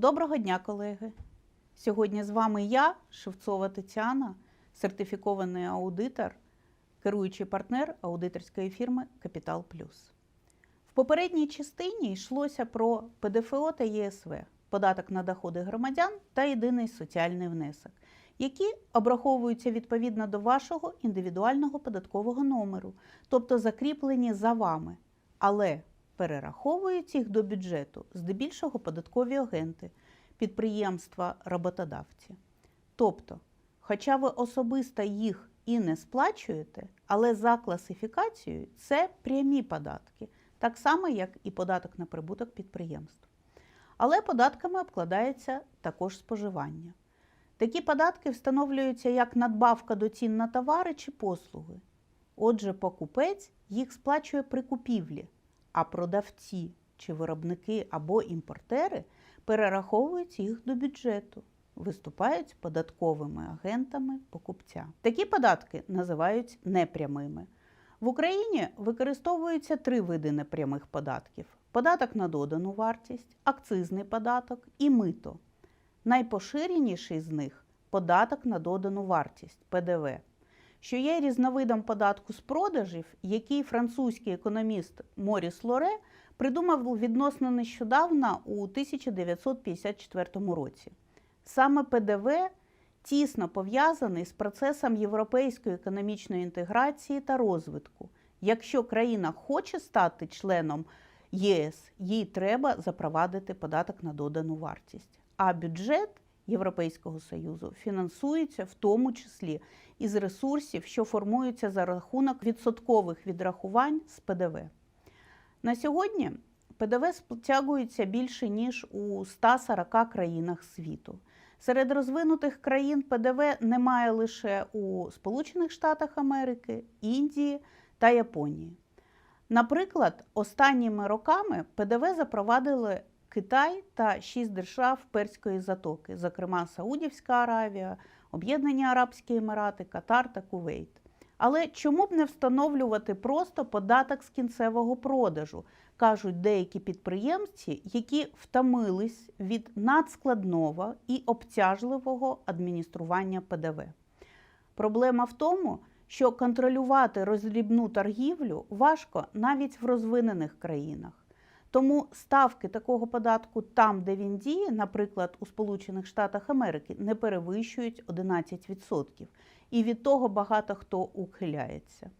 Доброго дня, колеги! Сьогодні з вами я, Шевцова Тетяна, сертифікований аудитор, керуючий партнер аудиторської фірми Капітал Плюс. В попередній частині йшлося про ПДФО та ЄСВ, податок на доходи громадян та єдиний соціальний внесок, які обраховуються відповідно до вашого індивідуального податкового номеру, тобто закріплені за вами, але перераховують їх до бюджету здебільшого податкові агенти, підприємства, роботодавці. Тобто, хоча ви особисто їх і не сплачуєте, але за класифікацією це прямі податки, так само як і податок на прибуток підприємств. Але податками обкладається також споживання. Такі податки встановлюються як надбавка до цін на товари чи послуги. Отже, покупець їх сплачує при купівлі, а продавці чи виробники або імпортери перераховують їх до бюджету, виступають податковими агентами покупця. Такі податки називають непрямими. В Україні використовуються три види непрямих податків: податок на додану вартість, акцизний податок і мито. Найпоширеніший з них податок на додану вартість ПДВ, що є різновидом податку з продажів, який французький економіст Моріс Лоре придумав відносно нещодавно у 1954 році. Саме ПДВ тісно пов'язаний з процесом європейської економічної інтеграції та розвитку. Якщо країна хоче стати членом ЄС, їй треба запровадити податок на додану вартість. А бюджет Європейського Союзу фінансується в тому числі із ресурсів, що формуються за рахунок відсоткових відрахувань з ПДВ. На сьогодні ПДВ стягується більше ніж у 140 країнах світу. Серед розвинутих країн ПДВ немає лише у Сполучених Штатах Америки, Індії та Японії. Наприклад, останніми роками ПДВ запровадили Китай та шість держав Перської затоки, зокрема Саудівська Аравія, Об'єднані Арабські Емірати, Катар та Кувейт. Але чому б не встановлювати просто податок з кінцевого продажу, кажуть деякі підприємці, які втомились від надскладного і обтяжливого адміністрування ПДВ. Проблема в тому, що контролювати роздрібну торгівлю важко навіть в розвинених країнах. Тому ставки такого податку там, де він діє, наприклад, у Сполучених Штатах Америки, не перевищують 11%. І від того багато хто ухиляється.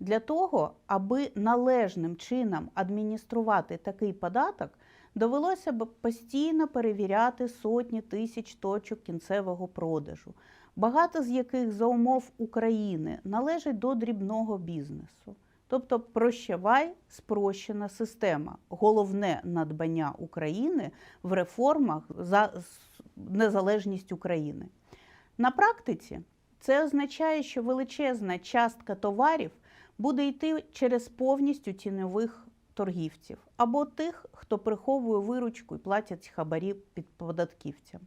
Для того, аби належним чином адмініструвати такий податок, довелося б постійно перевіряти сотні тисяч точок кінцевого продажу, багато з яких за умов України належать до дрібного бізнесу. Тобто прощавай спрощена система, головне надбання України в реформах за незалежність України. На практиці це означає, що величезна частка товарів буде йти через повністю тіньових торгівців або тих, хто приховує виручку і платять хабарі під податківцям.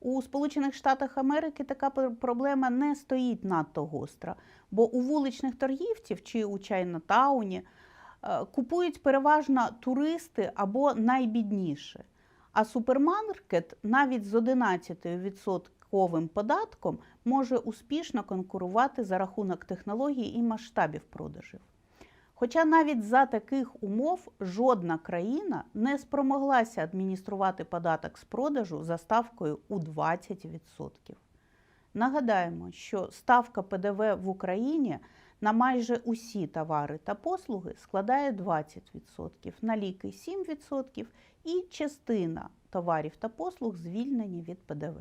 У Сполучених Штатах Америки така проблема не стоїть надто гостро, бо у вуличних торгівців чи у Чайнатауні купують переважно туристи або найбідніші. А супермаркет навіть з 11% податком може успішно конкурувати за рахунок технологій і масштабів продажів. Хоча навіть за таких умов жодна країна не спромоглася адмініструвати податок з продажу за ставкою у 20%. Нагадаємо, що ставка ПДВ в Україні на майже усі товари та послуги складає 20%, на ліки 7% і частина товарів та послуг звільнені від ПДВ.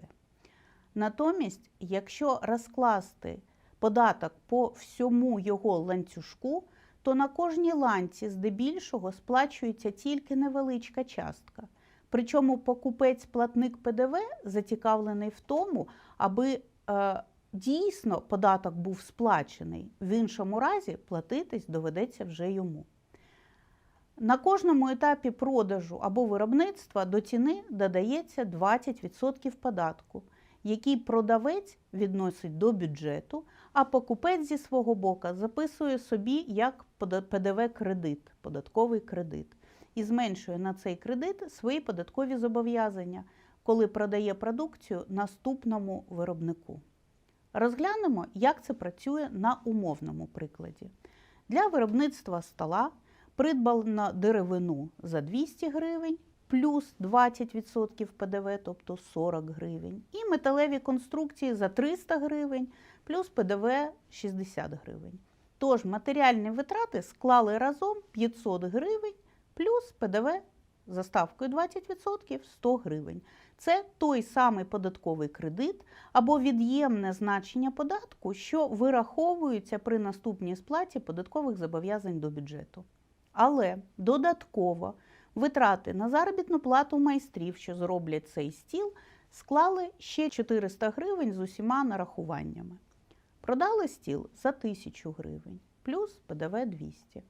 Натомість, якщо розкласти податок по всьому його ланцюжку, то на кожній ланці здебільшого сплачується тільки невеличка частка. Причому покупець-платник ПДВ зацікавлений в тому, аби е, дійсно податок був сплачений, в іншому разі платитись доведеться вже йому. На кожному етапі продажу або виробництва до ціни додається 20% податку, який продавець відносить до бюджету, а покупець зі свого боку записує собі як ПДВ-кредит, податковий кредит. і зменшує на цей кредит свої податкові зобов'язання, коли продає продукцію наступному виробнику. Розглянемо, як це працює на умовному прикладі. Для виробництва стола придбано деревину за 200 гривень, плюс 20% ПДВ, тобто 40 гривень, і металеві конструкції за 300 гривень, плюс ПДВ 60 гривень. Тож матеріальні витрати склали разом 500 гривень плюс ПДВ за ставкою 20% 100 гривень. Це той самий податковий кредит або від'ємне значення податку, що вираховується при наступній сплаті податкових зобов'язань до бюджету. Але додатково витрати на заробітну плату майстрів, що зроблять цей стіл, склали ще 400 гривень з усіма нарахуваннями. Продали стіл за 1000 гривень, плюс ПДВ 200.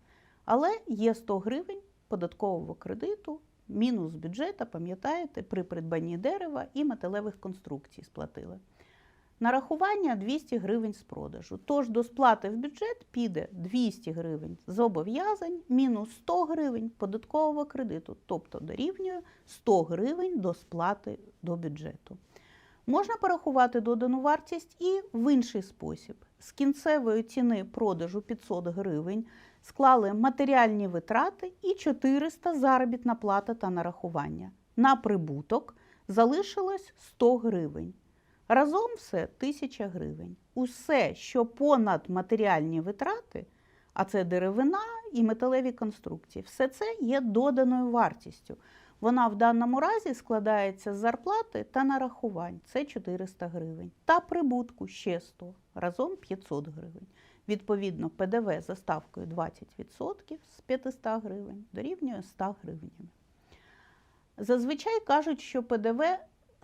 Але є 100 гривень податкового кредиту, мінус бюджета, пам'ятаєте, при придбанні дерева і металевих конструкцій сплатили. Нарахування 200 гривень з продажу. Тож до сплати в бюджет піде 200 гривень зобов'язань мінус 100 гривень податкового кредиту, тобто дорівнює 100 гривень до сплати до бюджету. Можна порахувати додану вартість і в інший спосіб. З кінцевої ціни продажу 500 гривень склали матеріальні витрати і 400 заробітна плата та нарахування. На прибуток залишилось 100 гривень. Разом все 1000 гривень. Усе, що понад матеріальні витрати, а це деревина і металеві конструкції, все це є доданою вартістю. Вона в даному разі складається з зарплати та нарахувань це 400 гривень. Та прибутку ще 100, разом 500 гривень. Відповідно, ПДВ за ставкою 20% з 500 гривень дорівнює 100 гривнями. Зазвичай кажуть, що ПДВ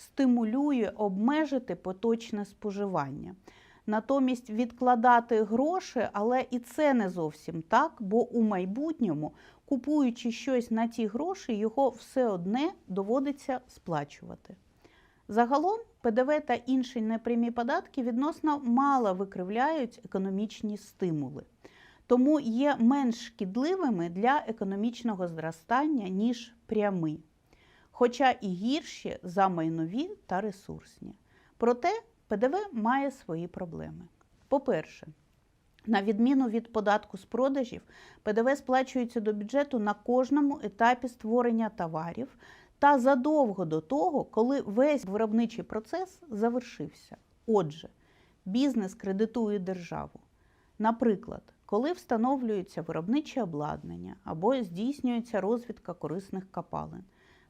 стимулює обмежити поточне споживання. Натомість відкладати гроші, але і це не зовсім так, бо у майбутньому, купуючи щось на ті гроші, його все одне доводиться сплачувати. Загалом ПДВ та інші непрямі податки відносно мало викривляють економічні стимули, тому є менш шкідливими для економічного зростання, ніж прямі, хоча і гірші за майнові та ресурсні. Проте ПДВ має свої проблеми. По-перше, на відміну від податку з продажів, ПДВ сплачується до бюджету на кожному етапі створення товарів та задовго до того, коли весь виробничий процес завершився. Отже, бізнес кредитує державу. Наприклад, коли встановлюється виробниче обладнання або здійснюється розвідка корисних копалин.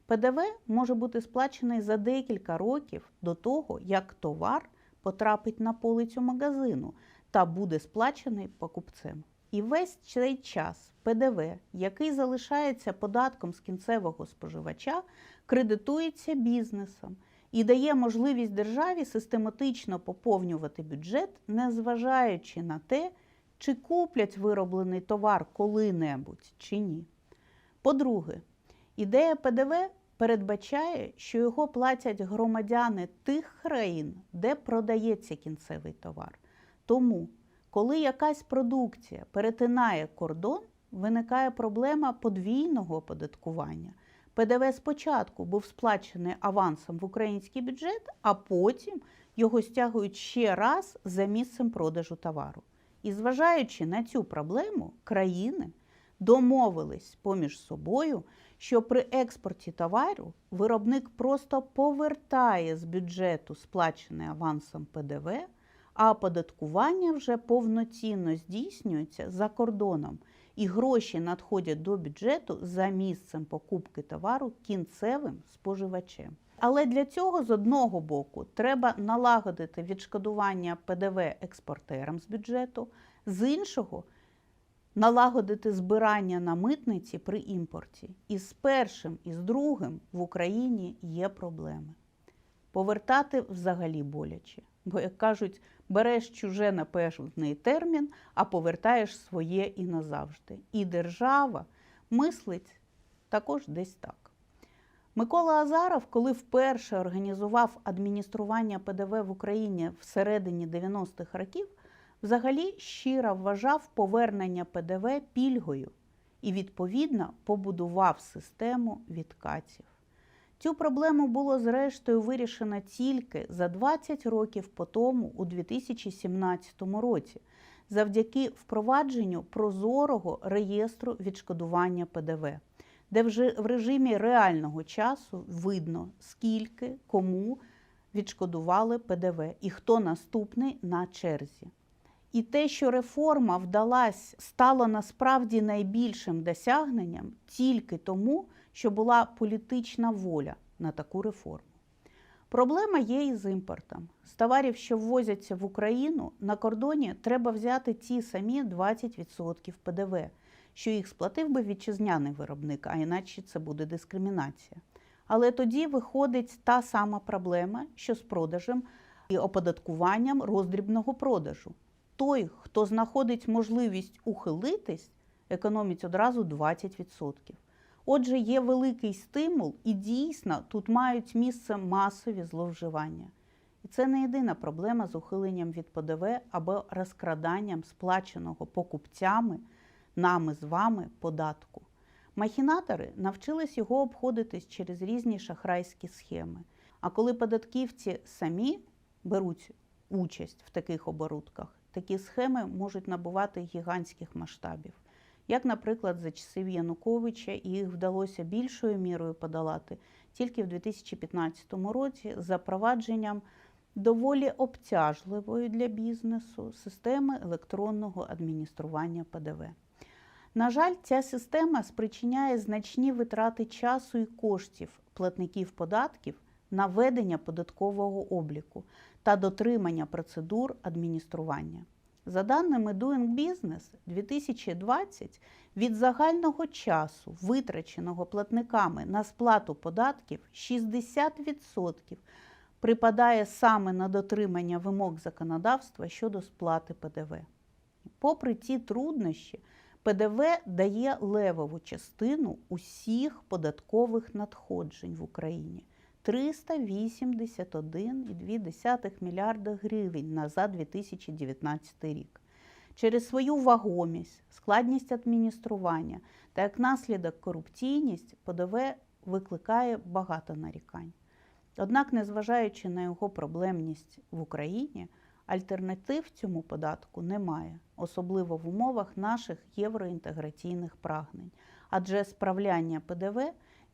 ПДВ може бути сплачений за декілька років до того, як товар потрапить на полицю магазину та буде сплачений покупцем. І весь цей час ПДВ, який залишається податком з кінцевого споживача, кредитується бізнесом і дає можливість державі систематично поповнювати бюджет, незважаючи на те, чи куплять вироблений товар коли-небудь чи ні. По-друге, ідея ПДВ передбачає, що його платять громадяни тих країн, де продається кінцевий товар. Тому, коли якась продукція перетинає кордон, виникає проблема подвійного оподаткування. ПДВ спочатку був сплачений авансом в український бюджет, а потім його стягують ще раз за місцем продажу товару. І зважаючи на цю проблему, країни домовились поміж собою, що при експорті товару виробник просто повертає з бюджету сплачений авансом ПДВ, а оподаткування вже повноцінно здійснюється за кордоном, і гроші надходять до бюджету за місцем покупки товару кінцевим споживачем. Але для цього з одного боку треба налагодити відшкодування ПДВ експортерам з бюджету, з іншого налагодити збирання на митниці при імпорті. І з першим, і з другим в Україні є проблеми. Повертати взагалі боляче. Бо, як кажуть, береш чуже на певний термін, а повертаєш своє і назавжди. І держава мислить також десь так. Микола Азаров, коли вперше організував адміністрування ПДВ в Україні всередині 90-х років, взагалі щиро вважав повернення ПДВ пільгою і, відповідно, побудував систему відкатів. Цю проблему було зрештою вирішено тільки за 20 років по тому, у 2017 році, завдяки впровадженню прозорого реєстру відшкодування ПДВ, де вже в режимі реального часу видно, скільки кому відшкодували ПДВ і хто наступний на черзі. І те, що реформа вдалась, стало насправді найбільшим досягненням тільки тому, що була політична воля на таку реформу. Проблема є і з імпортом. З товарів, що ввозяться в Україну, на кордоні треба взяти ті самі 20% ПДВ, що їх сплатив би вітчизняний виробник, а іначе це буде дискримінація. Але тоді виходить та сама проблема, що з продажем і оподаткуванням роздрібного продажу. Той, хто знаходить можливість ухилитись, економить одразу 20%. Отже, є великий стимул, і дійсно тут мають місце масові зловживання. І це не єдина проблема з ухиленням від ПДВ або розкраданням сплаченого покупцями, нами з вами податку. Махінатори навчились його обходитись через різні шахрайські схеми. А коли податківці самі беруть участь в таких оборудках, такі схеми можуть набувати гігантських масштабів. Як, наприклад, за часів Януковича їх вдалося більшою мірою подолати тільки в 2015 році за провадженням доволі обтяжливої для бізнесу системи електронного адміністрування ПДВ. На жаль, ця система спричиняє значні витрати часу і коштів платників податків на ведення податкового обліку та дотримання процедур адміністрування. За даними Doing Business 2020, від загального часу, витраченого платниками на сплату податків, 60% припадає саме на дотримання вимог законодавства щодо сплати ПДВ. Попри ці труднощі, ПДВ дає левову частину усіх податкових надходжень в Україні 381,2 мільярда гривень на за 2019 рік. Через свою вагомість, складність адміністрування та як наслідок корупційність ПДВ викликає багато нарікань. Однак, незважаючи на його проблемність в Україні, альтернатив цьому податку немає, особливо в умовах наших євроінтеграційних прагнень, адже справляння ПДВ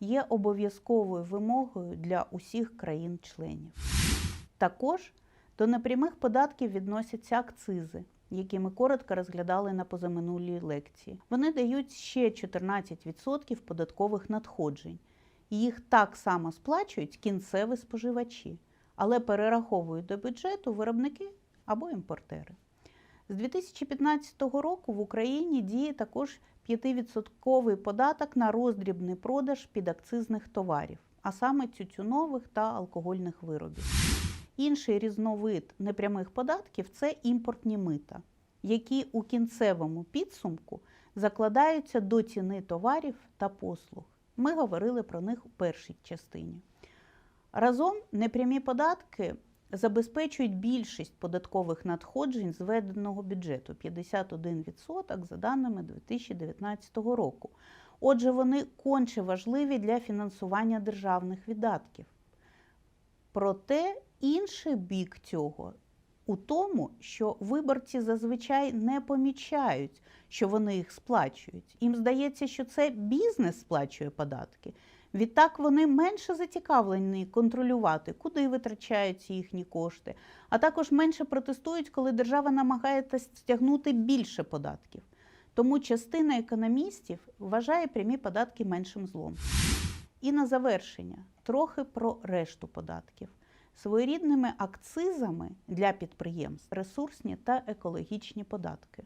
є обов'язковою вимогою для усіх країн-членів. Також до непрямих податків відносяться акцизи, які ми коротко розглядали на позаминулій лекції. Вони дають ще 14% податкових надходжень. Їх так само сплачують кінцеві споживачі, але перераховують до бюджету виробники або імпортери. З 2015 року в Україні діє також 5% податок на роздрібний продаж підакцизних товарів, а саме тютюнових та алкогольних виробів. Інший різновид непрямих податків це імпортні мита, які у кінцевому підсумку закладаються до ціни товарів та послуг. Ми говорили про них у першій частині. Разом непрямі податки забезпечують більшість податкових надходжень з введеного бюджету 51% за даними 2019 року. Отже, вони конче важливі для фінансування державних видатків. Проте інший бік цього у тому, що виборці зазвичай не помічають, що вони їх сплачують. Їм здається, що це бізнес сплачує податки. Відтак вони менше зацікавлені контролювати, куди витрачаються їхні кошти, а також менше протестують, коли держава намагається стягнути більше податків. Тому частина економістів вважає прямі податки меншим злом. І на завершення трохи про решту податків. Своєрідними акцизами для підприємств ресурсні та екологічні податки.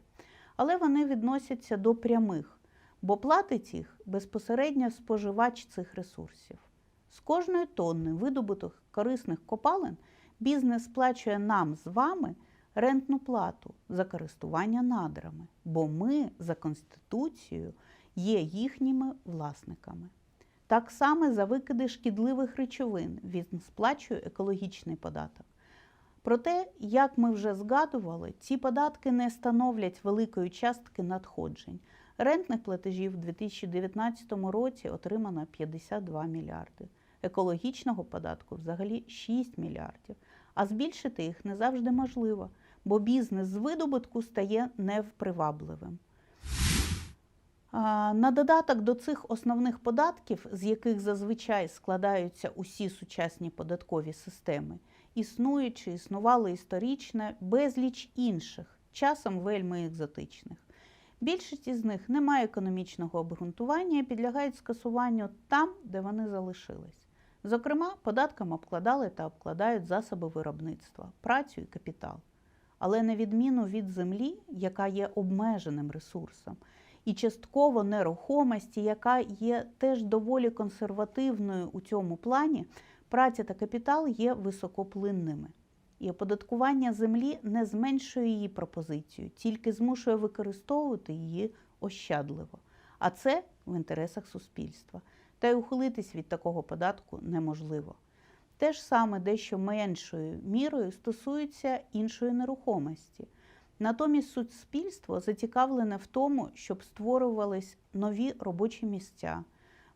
Але вони відносяться до прямих бо платить їх безпосередньо споживач цих ресурсів. З кожної тонни видобутих корисних копалин бізнес сплачує нам з вами рентну плату за користування надрами, бо ми за Конституцією є їхніми власниками. Так само за викиди шкідливих речовин він сплачує екологічний податок. Проте, як ми вже згадували, ці податки не становлять великої частки надходжень Рентних платежів у 2019 році отримано 52 мільярди. Екологічного податку взагалі 6 мільярдів. А збільшити їх не завжди можливо, бо бізнес з видобутку стає невпривабливим. На додаток до цих основних податків, з яких зазвичай складаються усі сучасні податкові системи, існують чи існували історично безліч інших, часом вельми екзотичних. Більшість із них не має економічного обґрунтування і підлягають скасуванню там, де вони залишились. Зокрема, податком обкладали та обкладають засоби виробництва, працю і капітал. Але на відміну від землі, яка є обмеженим ресурсом, і частково нерухомості, яка є теж доволі консервативною у цьому плані, праця та капітал є високоплинними. І оподаткування землі не зменшує її пропозицію, тільки змушує використовувати її ощадливо. А це в інтересах суспільства. Та й ухилитись від такого податку неможливо. Те ж саме дещо меншою мірою стосується іншої нерухомості. Натомість суспільство зацікавлене в тому, щоб створювались нові робочі місця,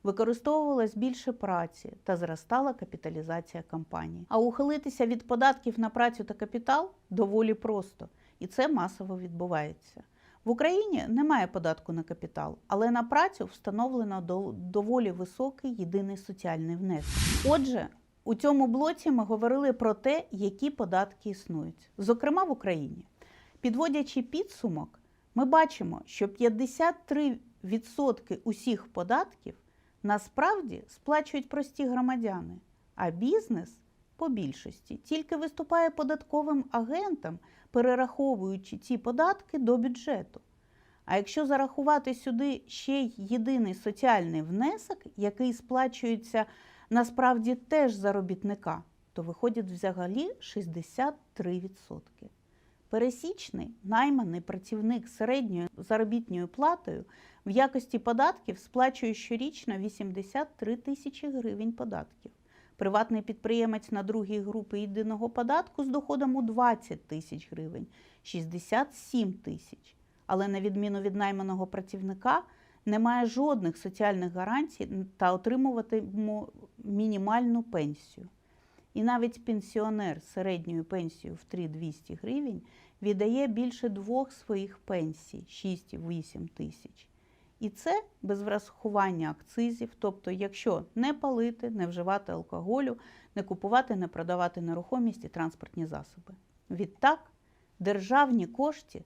використовувалось більше праці та зростала капіталізація компаній. А ухилитися від податків на працю та капітал доволі просто, і це масово відбувається. В Україні немає податку на капітал, але на працю встановлено доволі високий єдиний соціальний внесок. Отже, у цьому блоці ми говорили про те, які податки існують, зокрема в Україні. Підводячи підсумок, ми бачимо, що 53% усіх податків насправді сплачують прості громадяни, а бізнес по більшості тільки виступає податковим агентом, перераховуючи ці податки до бюджету. А якщо зарахувати сюди ще й єдиний соціальний внесок, який сплачується насправді теж заробітника, то виходить взагалі 63%. Пересічний найманий працівник середньою заробітною платою в якості податків сплачує щорічно 83 тисячі гривень податків. Приватний підприємець на другій групі єдиного податку з доходом у 20 тисяч гривень 67 тисяч. Але на відміну від найманого працівника немає жодних соціальних гарантій та отримуватиме мінімальну пенсію. І навіть пенсіонер з середньою пенсією в 3200 гривень віддає більше двох своїх пенсій 6-8 тисяч. І це без врахування акцизів, тобто, якщо не палити, не вживати алкоголю, не купувати, не продавати нерухомість і транспортні засоби. Відтак, державні кошти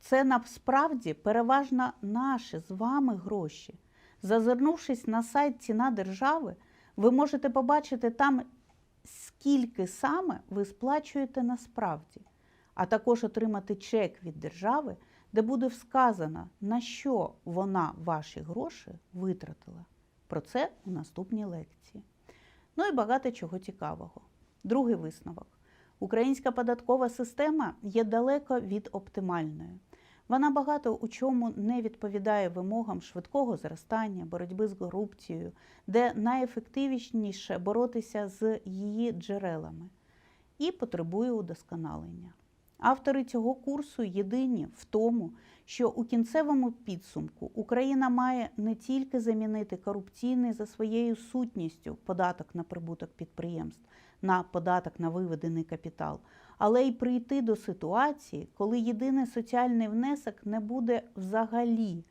це насправді переважно наші з вами гроші. Зазирнувшись на сайт Ціна держави, ви можете побачити там, скільки саме ви сплачуєте насправді, а також отримати чек від держави, де буде вказано, на що вона ваші гроші витратила. Про це у наступній лекції. Ну і багато чого цікавого. Другий висновок. Українська податкова система є далеко від оптимальної. Вона багато у чому не відповідає вимогам швидкого зростання, боротьби з корупцією, де найефективніше боротися з її джерелами, і потребує удосконалення. Автори цього курсу єдині в тому, що у кінцевому підсумку Україна має не тільки замінити корупційний за своєю сутністю податок на прибуток підприємств, на податок на виведений капітал, але й прийти до ситуації, коли єдиний соціальний внесок не буде взагалі,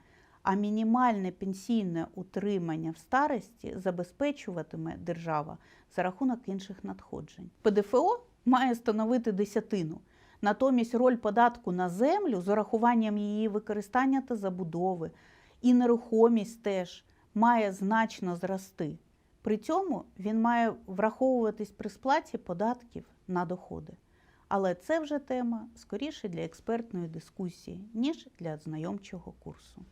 а мінімальне пенсійне утримання в старості забезпечуватиме держава за рахунок інших надходжень. ПДФО має становити десятину. Натомість роль податку на землю з урахуванням її використання та забудови і нерухомість теж має значно зрости. При цьому він має враховуватись при сплаті податків на доходи. Але це вже тема скоріше для експертної дискусії, ніж для знайомчого курсу.